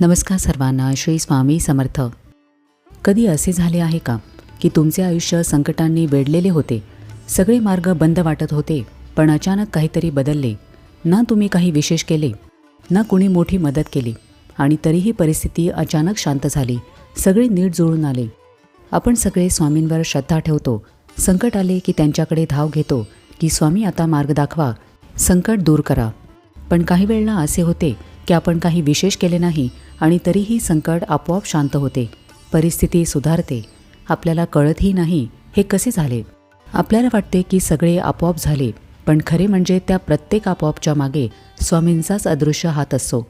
नमस्कार सर्वांना श्री स्वामी समर्थ. कधी असे झाले आहे का की तुमचे आयुष्य संकटांनी वेढलेले होते? सगळे मार्ग बंद वाटत होते पण अचानक काहीतरी बदलले. ना तुम्ही काही विशेष केले ना कुणी मोठी मदत केली आणि तरीही परिस्थिती अचानक शांत झाली. सगळे नीट जुळून आले. आपण सगळे स्वामींवर श्रद्धा ठेवतो. संकट आले की त्यांच्याकडे धाव घेतो की स्वामी आता मार्ग दाखवा. संकट दूर करा. पण काही वेळेला असे होते की आपण काही विशेष केले नाही आणि तरीही संकट आपोआप शांत होते. परिस्थिती सुधारते. आपल्याला कळतही नाही हे कसे झाले? आपल्याला वाटते की सगळे आपोआप झाले पण खरे म्हणजे त्या प्रत्येक आपोआपच्या मागे स्वामींचाच अदृश्य हात असतो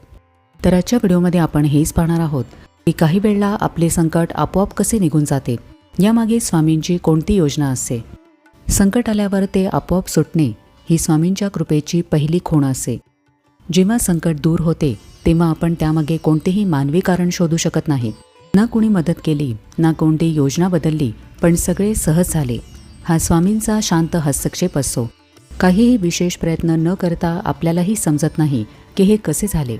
तर आजच्या व्हिडिओमध्ये आपण हेच पाहणार आहोत की काही वेळेला आपले संकट आपोआप कसे निघून जाते यामागे स्वामींची कोणती योजना असते? संकट आल्यावर ते आपोआप सुटणे ही स्वामींच्या कृपेची पहिली खूण असते. जेव्हा संकट दूर होते तेव्हा आपण त्यामागे कोणतेही मानवी कारण शोधू शकत नाही. ना कुणी मदत केली ना कोणती योजना बदलली पण सगळे सहज झाले. हा स्वामींचा शांत हस्तक्षेप असतो काहीही विशेष प्रयत्न न करता आपल्यालाही समजत नाही की हे कसे झाले.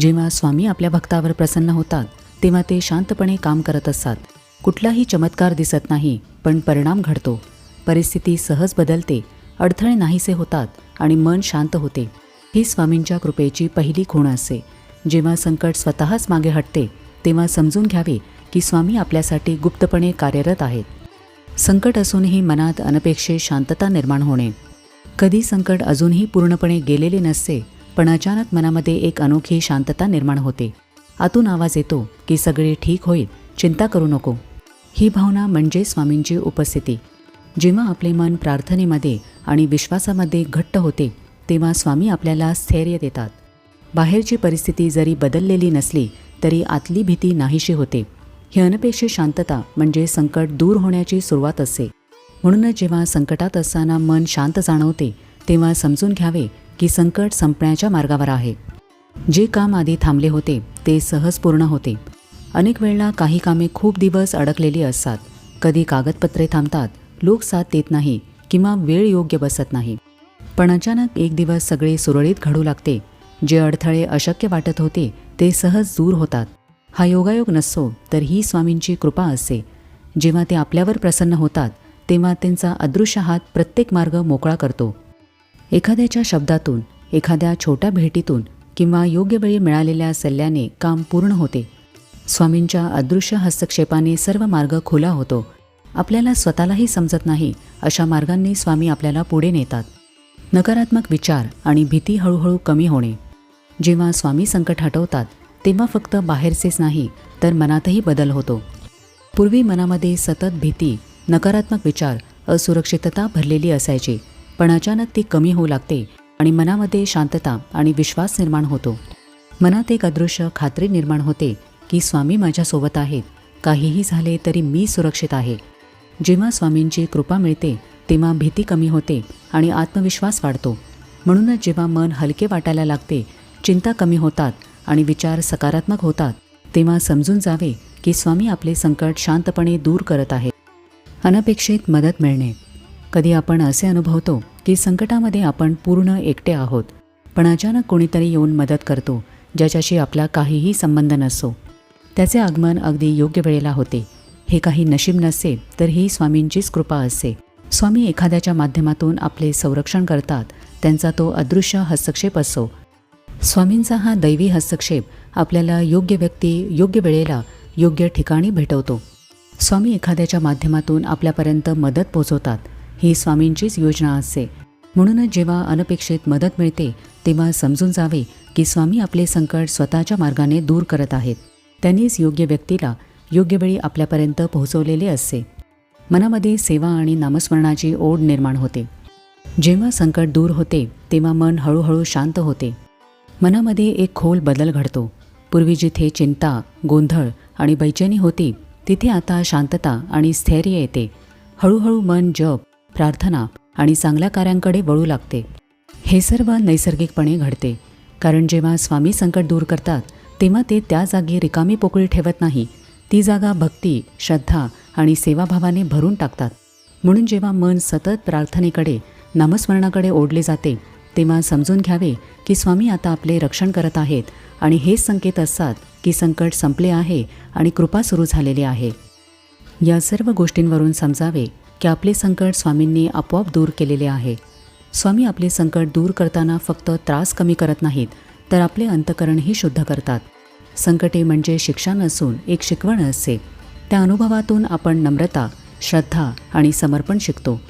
जेव्हा स्वामी आपल्या भक्तावर प्रसन्न होतात तेव्हा ते शांतपणे काम करत असतात. कुठलाही चमत्कार दिसत नाही पण परिणाम घडतो. परिस्थिती सहज बदलते अडथळे नाहीसे होतात आणि मन शांत होते. ही स्वामींच्या कृपेची पहिली खूण असते जेव्हा संकट स्वतःच मागे हटते तेव्हा समजून घ्यावे की स्वामी आपल्यासाठी गुप्तपणे कार्यरत आहेत. संकट असूनही मनात अनपेक्षित शांतता निर्माण होणे. कधी संकट अजूनही पूर्णपणे गेलेले नसते पण अचानक मनामध्ये एक अनोखी शांतता निर्माण होते. आतून आवाज येतो की सगळे ठीक होईल चिंता करू नको. ही भावना म्हणजे स्वामींची उपस्थिती. जेव्हा आपले मन प्रार्थनेमध्ये आणि विश्वासामध्ये घट्ट होते तेव्हा स्वामी आपल्याला स्थैर्य देतात. बाहेरची परिस्थिती जरी बदललेली नसली तरी आतली भीती नाहीशी होते. ही अनपेक्षित शांतता म्हणजे संकट दूर होण्याची सुरुवात असते. म्हणूनच जेव्हा संकटात असताना मन शांत जाणवते तेव्हा समजून घ्यावे की संकट संपण्याच्या मार्गावर आहे. जे काम आधी थांबले होते ते सहज पूर्ण होते. अनेक वेळेला काही कामे खूप दिवस अडकलेली असतात. कधी कागदपत्रे थांबतात लोक साथ देत नाही किंवा वेळ योग्य बसत नाही. पण अचानक एक दिवस सगळे सुरळीत घडू लागते. जे अडथळे अशक्य वाटत होते ते सहज दूर होतात. हा योगायोग नसतो तर ही स्वामींची कृपा असते जेव्हा ते आपल्यावर प्रसन्न होतात तेव्हा त्यांचा अदृश्य हात प्रत्येक मार्ग मोकळा करतो. एखाद्याच्या शब्दातून एखाद्या छोट्या भेटीतून किंवा योग्य वेळी मिळालेल्या सल्ल्याने काम पूर्ण होते. स्वामींच्या अदृश्य हस्तक्षेपाने सर्व मार्ग खुला होतो. आपल्याला स्वतःलाही समजत नाही अशा मार्गांनी स्वामी आपल्याला पुढे नेतात. नकारात्मक विचार आणि भीती हळूहळू कमी होणे. जेव्हा स्वामी संकट हटवतात तेव्हा फक्त बाहेरचेच नाही तर मनातही बदल होतो. पूर्वी मनामध्ये सतत भीती नकारात्मक विचार असुरक्षितता भरलेली असायची पण अचानक ती कमी होऊ लागते आणि मनामध्ये शांतता आणि विश्वास निर्माण होतो. मनात एक अदृश्य खात्री निर्माण होते की स्वामी माझ्यासोबत आहेत काहीही झाले तरी मी सुरक्षित आहे. जेव्हा स्वामींची कृपा मिळते तेव्हा भीती कमी होते आणि आत्मविश्वास वाढतो. म्हणूनच जेव्हा मन हलके वाटायला लागते चिंता कमी होतात आणि विचार सकारात्मक होतात तेव्हा समजून जावे की स्वामी आपले संकट शांतपणे दूर करत आहेत. अनपेक्षित मदत मिळणे. कधी आपण असे अनुभवतो की संकटामध्ये आपण पूर्ण एकटे आहोत पण अचानक कोणीतरी येऊन मदत करतो ज्याच्याशी आपला काहीही संबंध नसतो त्याचे आगमन अगदी योग्य वेळेला होते. हे काही नशीब नसते तर ही स्वामींचीच कृपा असते. स्वामी एखाद्याच्या माध्यमातून आपले संरक्षण करतात त्यांचा तो अदृश्य हस्तक्षेप असो. स्वामींचा हा दैवी हस्तक्षेप आपल्याला योग्य व्यक्ती योग्य वेळेला योग्य ठिकाणी भेटवतो. स्वामी एखाद्याच्या माध्यमातून आपल्यापर्यंत मदत पोचवतात ही स्वामींचीच योजना असते. म्हणूनच जेव्हा अनपेक्षित मदत मिळते तेव्हा समजून जावे की स्वामी आपले संकट स्वतःच्या मार्गाने दूर करत आहेत. त्यांनीच योग्य व्यक्तीला योग्य वेळी आपल्यापर्यंत पोहोचवलेले असते. मनामध्ये सेवा आणि नामस्मरणाची ओढ निर्माण होते. जेव्हा संकट दूर होते तेव्हा मन हळूहळू शांत होते. मनामध्ये एक खोल बदल घडतो. पूर्वी जिथे चिंता गोंधळ आणि बैचेनी होती तिथे आता शांतता आणि स्थैर्य येते. हळूहळू मन जप प्रार्थना आणि चांगल्या कार्यांकडे वळू लागते. हे सर्व नैसर्गिकपणे घडते. कारण जेव्हा स्वामी संकट दूर करतात तेव्हा ते त्या जागी रिकामी पोकळी ठेवत नाही. ती जागा भक्ती श्रद्धा आणि सेवाभावाने भरून टाकतात. म्हणून जेव्हा मन सतत प्रार्थनेकडे नामस्मरणाकडे ओढले जाते तेव्हा समजून घ्यावे की स्वामी आता आपले रक्षण करत आहेत आणि हेच संकेत असतात की संकट संपले आहे आणि कृपा सुरू झालेली आहे. या सर्व गोष्टींवरून समजावे की आपले संकट स्वामींनी आपोआप दूर केलेले आहे. स्वामी आपले संकट दूर करताना फक्त त्रास कमी करत नाहीत तर आपले अंतकरणही शुद्ध करतात. संकटे म्हणजे शिक्षा नसून एक शिकवण असते त्या अनुभवातून आपण नम्रता श्रद्धा आणि समर्पण शिकतो.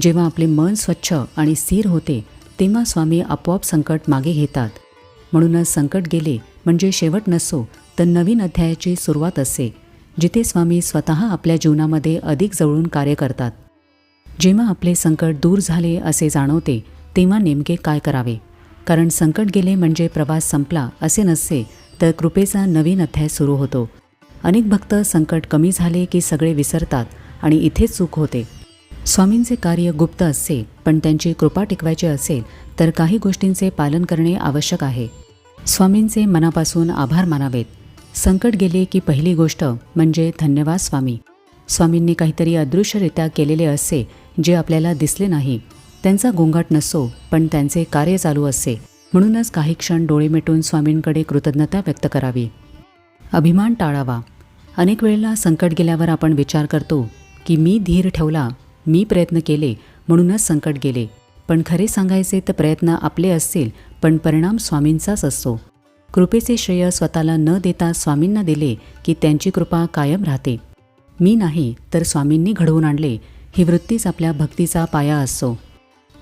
जेव्हा आपले मन स्वच्छ आणि स्थिर होते तेव्हा स्वामी आपोआप संकट मागे घेतात. म्हणूनच संकट गेले म्हणजे शेवट नसो तर नवीन अध्यायाची सुरुवात असते जिथे स्वामी स्वतः आपल्या जीवनामध्ये अधिक जवळून कार्य करतात. जेव्हा आपले संकट दूर झाले असे जाणवते तेव्हा नेमके काय करावे? कारण संकट गेले म्हणजे प्रवास संपला असे नसते तर कृपेचा नवीन अध्याय सुरू होतो. अनेक भक्त संकट कमी झाले की सगळे विसरतात आणि इथेच चूक होते. स्वामींचे कार्य गुप्त असते पण त्यांची कृपा टिकवायची असेल तर काही गोष्टींचे पालन करणे आवश्यक आहे. स्वामींचे मनापासून आभार मानावेत. संकट गेले की पहिली गोष्ट म्हणजे धन्यवाद स्वामी. स्वामींनी काहीतरी अदृश्यरित्या केलेले असते जे आपल्याला दिसले नाही. त्यांचा गोंगाट नसतो पण त्यांचे कार्य चालू असते. म्हणूनच काही क्षण डोळे मिटून स्वामींकडे कृतज्ञता व्यक्त करावी. अभिमान टाळावा. अनेक वेळेला संकट गेल्यावर आपण विचार करतो की मी धीर ठेवला मी प्रयत्न केले म्हणूनच संकट गेले. पण खरे सांगायचे तर प्रयत्न आपले असतील पण परिणाम स्वामींचाच असतो. कृपेचे श्रेय स्वतःला न देता स्वामींना दिले की त्यांची कृपा कायम राहते. मी नाही तर स्वामींनी घडवून आणले ही वृत्तीच आपल्या भक्तीचा पाया असतो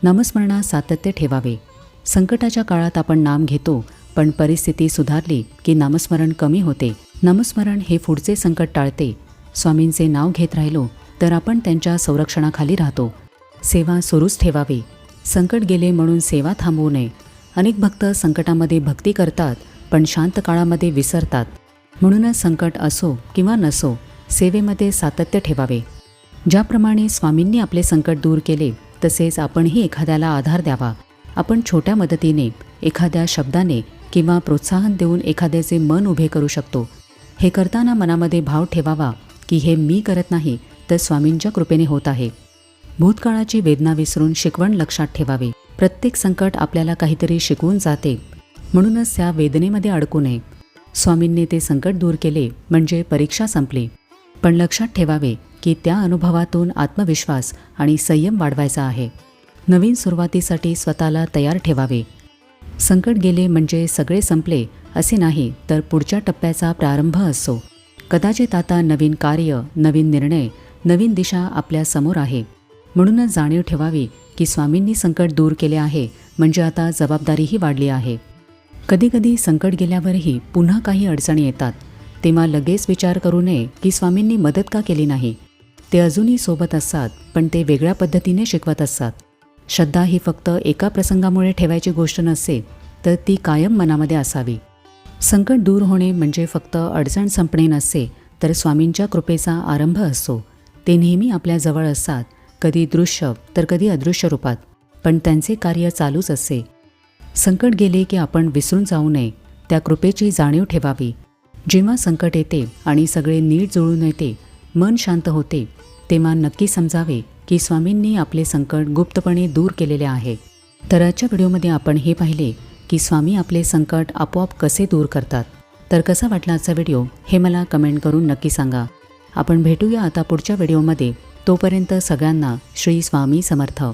नामस्मरणात सातत्य ठेवावे. संकटाच्या काळात आपण नाम घेतो पण परिस्थिती सुधारली की नामस्मरण कमी होते. नामस्मरण हे पुढचे संकट टाळते. स्वामींचे नाव घेत राहिलो तर आपण त्यांच्या संरक्षणाखाली राहतो. सेवा सुरूच ठेवावी. संकट गेले म्हणून सेवा थांबवू नये. अनेक भक्त संकटामध्ये भक्ती करतात पण शांत काळामध्ये विसरतात. म्हणूनच संकट असो किंवा नसो सेवेमध्ये सातत्य ठेवावे. ज्याप्रमाणे स्वामींनी आपले संकट दूर केले तसेच आपणही एखाद्याला आधार द्यावा. आपण छोट्या मदतीने एखाद्या शब्दाने किंवा प्रोत्साहन देऊन एखाद्याचे मन उभे करू शकतो. हे करताना मनामध्ये भाव ठेवावा की हे मी करत नाही तर स्वामींच्या कृपेने होत आहे. भूतकाळाची वेदना विसरून शिकवण लक्षात ठेवावी. प्रत्येक संकट आपल्याला काहीतरी शिकवून जाते. म्हणूनच त्या वेदनेमध्ये अडकू नये. स्वामींनी ते संकट दूर केले म्हणजे परीक्षा संपली. पण लक्षात ठेवावे की त्या अनुभवातून आत्मविश्वास आणि संयम वाढवायचा आहे. नवीन सुरुवातीसाठी स्वतःला तयार ठेवावे. संकट गेले म्हणजे सगळे संपले असे नाही तर पुढच्या टप्प्याचा प्रारंभ असो. कदाचित आता नवीन कार्य नवीन निर्णय नवीन दिशा आपल्यासमोर आहे. म्हणूनच जाणीव ठेवावी की स्वामींनी संकट दूर केले आहे म्हणजे आता जबाबदारीही वाढली आहे. कधीकधी संकट गेल्यावरही पुन्हा काही अडचणी येतात. तेव्हा लगेच विचार करू नये की स्वामींनी मदत का केली नाही. ते अजूनही सोबत असतात पण ते वेगळ्या पद्धतीने शिकवत असतात. श्रद्धा ही फक्त एका प्रसंगामुळे ठेवायची गोष्ट नसते तर ती कायम मनामध्ये असावी. संकट दूर होणे म्हणजे फक्त अडचण संपणे नसते तर स्वामींच्या कृपेचा आरंभ असतो. ते नेहमी आपल्या जवळ असतात कधी दृश्य तर कधी अदृश्य रूपात पण त्यांचे कार्य चालूच असते. संकट गेले की आपण विसरून जाऊ नये त्या कृपेची जाणीव ठेवावी. जेव्हा संकट येते आणि सगळे नीट जुळून येते मन शांत होते तेव्हा नक्की समजावे की स्वामींनी आपले संकट गुप्तपणे दूर केलेले आहे. तर आजच्या व्हिडिओमध्ये आपण हे पाहिले की स्वामी आपले संकट आपोआप कसे दूर करतात. तर कसा वाटला आजचा व्हिडिओ हे मला कमेंट करून नक्की सांगा. आपण भेटूया आता पुढच्या व्हिडिओमध्ये. तोपर्यंत सगळ्यांना श्री स्वामी समर्थ.